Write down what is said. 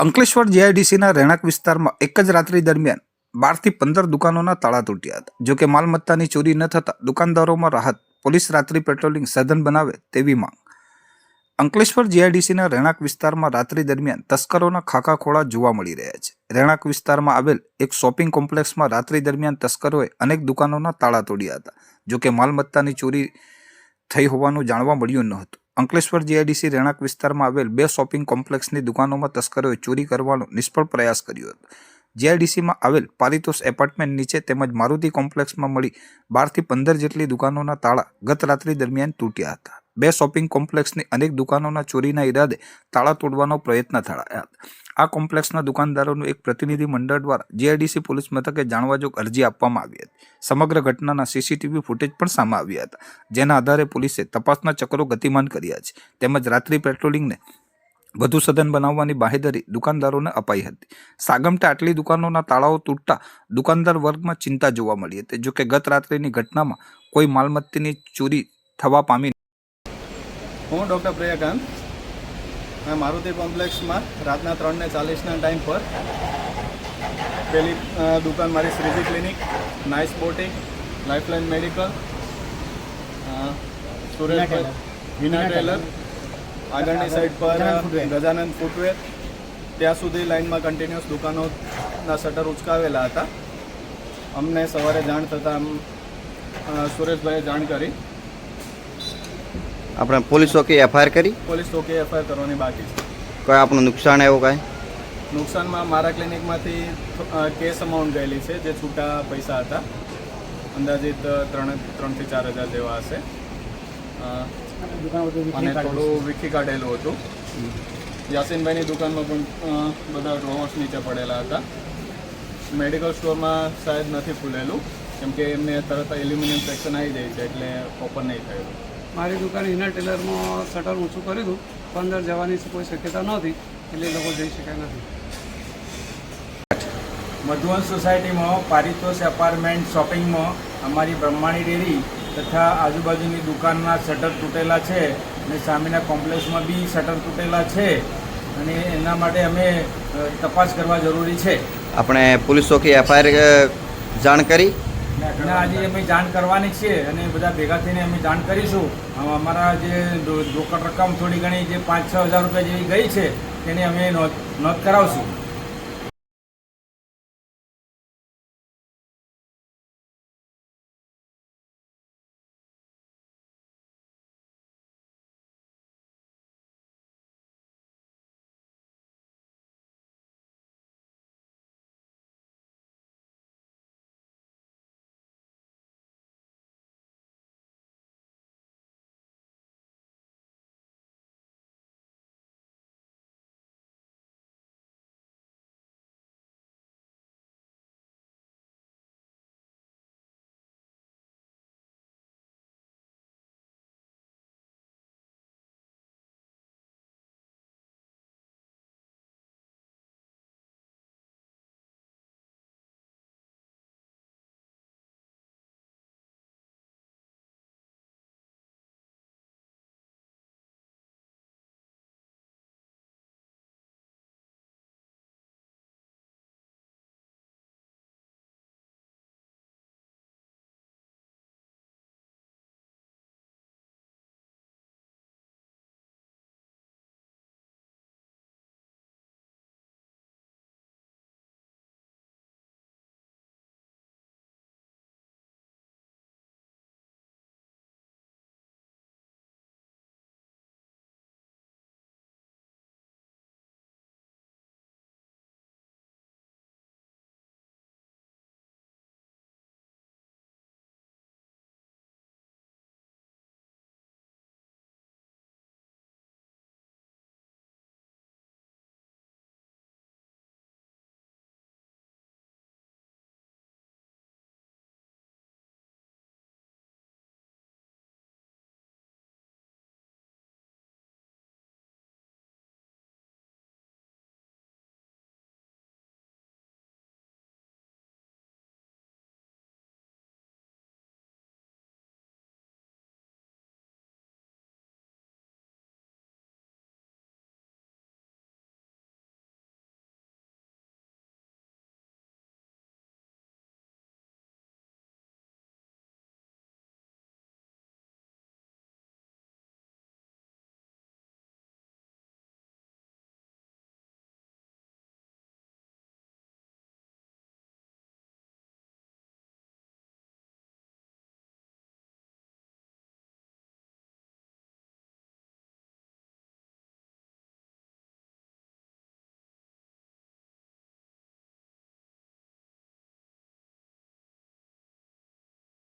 અંકલેશ્વર જીઆઈડીસીના રહેણાંક વિસ્તારમાં એક જ રાત્રિ દરમિયાન બારથી પંદર દુકાનોના તાળા તૂટ્યા હતા. જો કે માલમત્તાની ચોરી ન થતાં દુકાનદારોમાં રાહત, પોલીસ રાત્રિ પેટ્રોલિંગ સઘન બનાવે તેવી માંગ. અંકલેશ્વર જીઆઈડીસીના રહેણાંક વિસ્તારમાં રાત્રિ દરમિયાન તસ્કરોના ખાખા ખોળા જોવા મળી રહ્યા છે. રહેણાંક વિસ્તારમાં આવેલ એક શોપિંગ કોમ્પ્લેક્સમાં રાત્રિ દરમિયાન તસ્કરોએ અનેક દુકાનોના તાળા તોડ્યા હતા. જો કે માલમત્તાની ચોરી થઈ હોવાનું જાણવા મળ્યું ન હતું. અંકલેશ્વર જીઆઈડીસી રહેણાંક વિસ્તારમાં આવેલ બે શોપિંગ કોમ્પ્લેક્સની દુકાનોમાં તસ્કરોએ ચોરી કરવાનો નિષ્ફળ પ્રયાસ કર્યો હતો. જીઆઈડીસીમાં આવેલ પારિતોષ એપાર્ટમેન્ટ નીચે તેમજ મારુતિ કોમ્પ્લેક્સમાં મળી બારથી પંદર જેટલી દુકાનોના તાળા ગત રાત્રિ દરમિયાન તૂટ્યા હતા. બે શોપિંગ કોમ્પ્લેક્સની અનેક દુકાનોના ચોરીના ઈરાદે તાળા તોડવાનો પ્રયત્ન થયા હતા. આ કોમ્પ્લેક્સના દુકાનદારોનું એક પ્રતિનિધિ મંડળ દ્વારા જીઆઈડીસી પોલીસ મથકે જાણવાજોગ અરજી આપવામાં આવી હતી. સમગ્ર ઘટનાના સીસીટીવી ફૂટેજ પણ સામે આવ્યા હતા. જેના આધારે પોલીસે તપાસના ચક્રો ગતિમાન કર્યા છે. તેમજ રાત્રિ પેટ્રોલિંગને વધુ સઘન બનાવવાની બાહેધરી દુકાનદારોને અપાઈ હતી. સાગમટા આટલી દુકાનોના તાળાઓ તૂટતા દુકાનદાર વર્ગમાં ચિંતા જોવા મળી હતી. જોકે ગત રાત્રિની ઘટનામાં કોઈ માલમત્તાની ચોરી થવા પામી હું ડૉક્ટર પ્રિયકાંત. મેં મારુતિ કોમ્પ્લેક્સમાં રાતના ત્રણને ચાલીસના ટાઈમ પર પેલી દુકાન મારી Shreeji clinic nice boutique lifeline medical Sureshbhai વિના ટેલર. આગળની સાઈડ પર ગજાનંદ ફૂટવેર ત્યાં સુધી લાઇનમાં કન્ટિન્યુઅસ દુકાનોના શટર ઉચકાવેલા હતા. અમને સવારે જાણ થતાં આમ સુરેશભાઈએ જાણ કરી. આપણે પોલીસ ચોકી એફઆઈઆર કરી? પોલીસ ચોકી એફઆઈઆર કરવાની બાકી છે. કોઈ આપણું નુકસાન એવું કાંઈ? નુકસાનમાં મારા ક્લિનિકમાંથી કેસ અમાઉન્ટ ગયેલી છે જે છૂટા પૈસા હતા. અંદાજિત ત્રણ ત્રણથી ચાર હજાર જેવા હશે. અને થોડું વીખી કાઢેલું હતું. યાસીનભાઈની દુકાનમાં પણ બધા ડ્રોવર્સ નીચે પડેલા હતા. મેડિકલ સ્ટોરમાં શાયદ નથી ખુલેલું કેમ કે એમને તરત એલ્યુમિનિયમ સેક્શન આવી જાય છે એટલે ઓપન નહીં થયેલું. મારી દુકાન ઇનર ટેલરમાં શટર ઊંચું કર્યું હતું પણ અંદર જવાની કોઈ શક્યતા નહોતી એટલે એ લોકો જઈ શક્યા નથી. મધુવન સોસાયટીમાં પારિતોષ એપાર્ટમેન્ટ શોપિંગમાં અમારી બ્રહ્માણી ડેરી તથા આજુબાજુની દુકાનના શટર તૂટેલા છે અને સામેના કોમ્પ્લેક્સમાં બી શટર તૂટેલા છે અને એના માટે અમે તપાસ કરવા જરૂરી છે. આપણે પોલીસ ચોકી એફઆઈઆર જાણ કરી. અને આજે અમે જાણ કરવાની છીએ અને બધા ભેગા થઈને અમે જાણ કરીશું. અમારા જે રોકડ રકમ થોડી ઘણી જે પાંચ છ હજાર રૂપિયા જેવી ગઈ છે, તેની અમે નોંધ નોંધ કરાવશું.